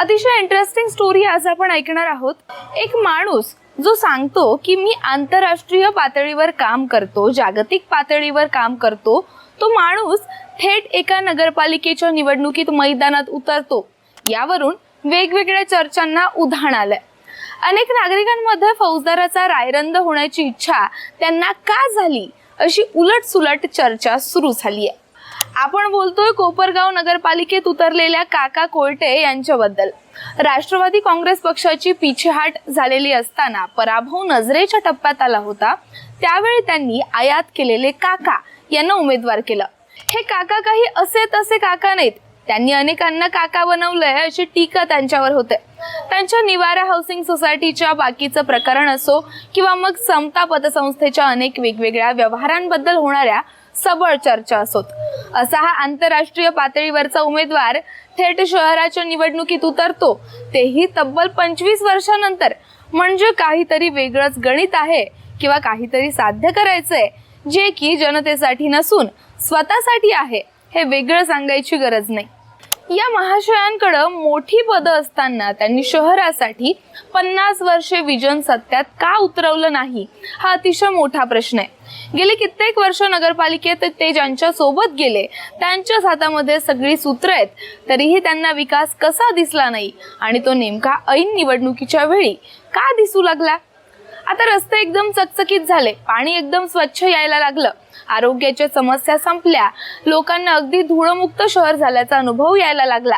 अतिशय interesting story आज आपण ऐकणार आहोत. एक माणूस जो सांगतो की मी आंतरराष्ट्रीय पातळीवर काम करतो जागतिक पातळीवर काम करतो तो माणूस थेट एका नगरपालिकेच्या निवडणुकीत मैदानात उतरतो. यावरून वेगवेगळ्या चर्चांना उधाण आलंय. अनेक नागरिकांमध्ये फौजदाराचा रायरंद होण्याची इच्छा त्यांना का झाली? अशी उलट सुलट चर्चा सुरू झाली आहे आपण बोलतोय कोपरगाव नगरपालिकेत उतरलेल्या काका कोळटे यांच्याबद्दल. राष्ट्रवादी काँग्रेस पक्षाची पिछेहाट झालेली असताना पराभव नजरेच्या टप्प्यात आला होता. त्यावेळी त्यांनी आयात केलेले काका यांना उमेदवार केलं. हे काका काही असे तसे काका नाहीत. त्यांनी अनेकांना काका बनवलंय अशी टीका त्यांच्यावर होते. त्यांच्या निवारा हाऊसिंग सोसायटीच्या बाकीचं प्रकरण असो किंवा मग समता पतसंस्थेच्या अनेक वेगवेगळ्या व्यवहारांबद्दल होणाऱ्या सबळ चर्चा असोत. असा हा आंतरराष्ट्रीय पातळीवरचा उमेदवार थेट शहराच्या निवडणुकीत उतरतो. तेही तब्बल पंचवीस वर्षानंतर. म्हणजे काहीतरी वेगळंच गणित आहे किंवा काहीतरी साध्य करायचंय जे की जनतेसाठी नसून स्वतःसाठी आहे हे वेगळं सांगायची गरज नाही. या महाशयांकडं मोठी पदं असताना त्यांनी शहरासाठी पन्नास वर्षे विजन सत्यात का उतरवलं नाही? हा अतिशय मोठा प्रश्न आहे. गेले कित्येक वर्ष नगरपालिकेत ते ज्यांच्या सोबत गेले त्यांच्याच हातामध्ये सगळी सूत्र आहेत. तरीही त्यांना विकास कसा दिसला नाही? आणि तो नेमका ऐन निवडणुकीच्या वेळी का दिसू लागला? आता रस्ते एकदम चकचकीत झाले. पाणी एकदम स्वच्छ यायला लागलं. आरोग्याच्या समस्या संपल्या. लोकांना अगदी धूळमुक्त शहर झाल्याचा अनुभव यायला लागला.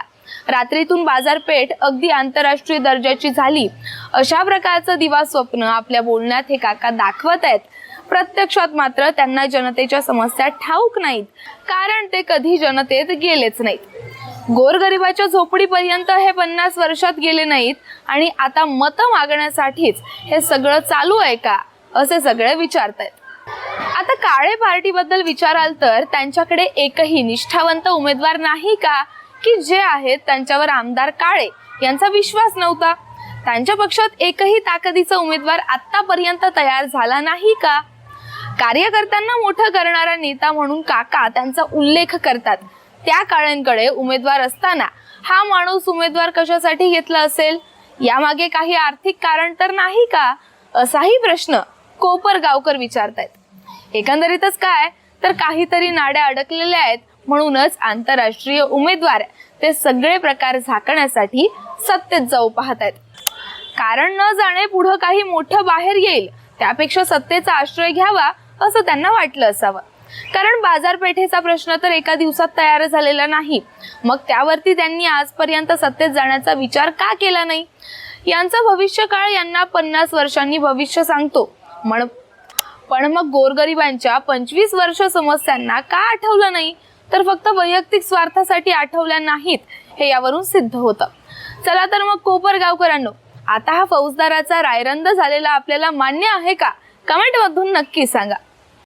रात्रीतून बाजारपेठ अगदी आंतरराष्ट्रीय दर्जाची झाली. अशा प्रकारचं दिवा स्वप्न आपल्या बोलण्यात हे काका दाखवत आहेत. प्रत्यक्षात मात्र त्यांना जनतेच्या समस्या ठाऊक नाहीत. कारण ते कधी जनतेत गेलेच नाहीत. गोरगरिबाच्या झोपडीपर्यंत हे पन्नास वर्षात गेले नाहीत आणि आता मतं मागण्यासाठीच हे सगळं चालू आहे का असे सगळे विचारतायत. आता काळे पार्टीबद्दल विचाराल तर त्यांच्याकडे एकही निष्ठावंत उमेदवार नाही का की जे आहेत त्यांच्यावर आमदार काळे यांचा विश्वास नव्हता? त्यांच्या पक्षात एकही ताकदीचा उमेदवार आतापर्यंत तयार झाला नाही का? कार्यकर्त्यांना मोठं करणारा नेता म्हणून काका त्यांचा उल्लेख करतात. त्या काळ्यांकडे उमेदवार असताना हा माणूस उमेदवार कशासाठी घेतला असेल? यामागे काही आर्थिक कारण तर नाही का? असाही प्रश्न कोपर गावकर विचारतायत. एकंदरीतच काय? तर काहीतरी नाड्या अडकलेल्या आहेत. म्हणूनच आंतरराष्ट्रीय उमेदवार ते सगळे प्रकार झाकण्यासाठी सत्तेत जाऊ पाहत आहेत कारण न जाणे पुढं काही मोठं बाहेर येईल. त्यापेक्षा सत्तेचा आश्रय घ्यावा असं त्यांना वाटलं असावं. कारण बाजारपेठेचा प्रश्न तर एका दिवसात तयार झालेला नाही. मग त्यावरती त्यांनी आजपर्यंत सत्तेत जाण्याचा विचार का केला नाही? यांचा भविष्यकाळ यांना पन्नास वर्षांनी भविष्य सांगतो. म्हण पण मग गोरगरिबांच्या पंचवीस वर्ष समस्यांना का आठवलं नाही? तर फक्त वैयक्तिक स्वार्थासाठी आठवल्या नाहीत हे यावरून सिद्ध होतं. चला तर मग कोपर गावकरांनो आता हा फौजदाराचा रायरंद झालेला आपल्याला मान्य आहे का? कमेंटमधून नक्की सांगा.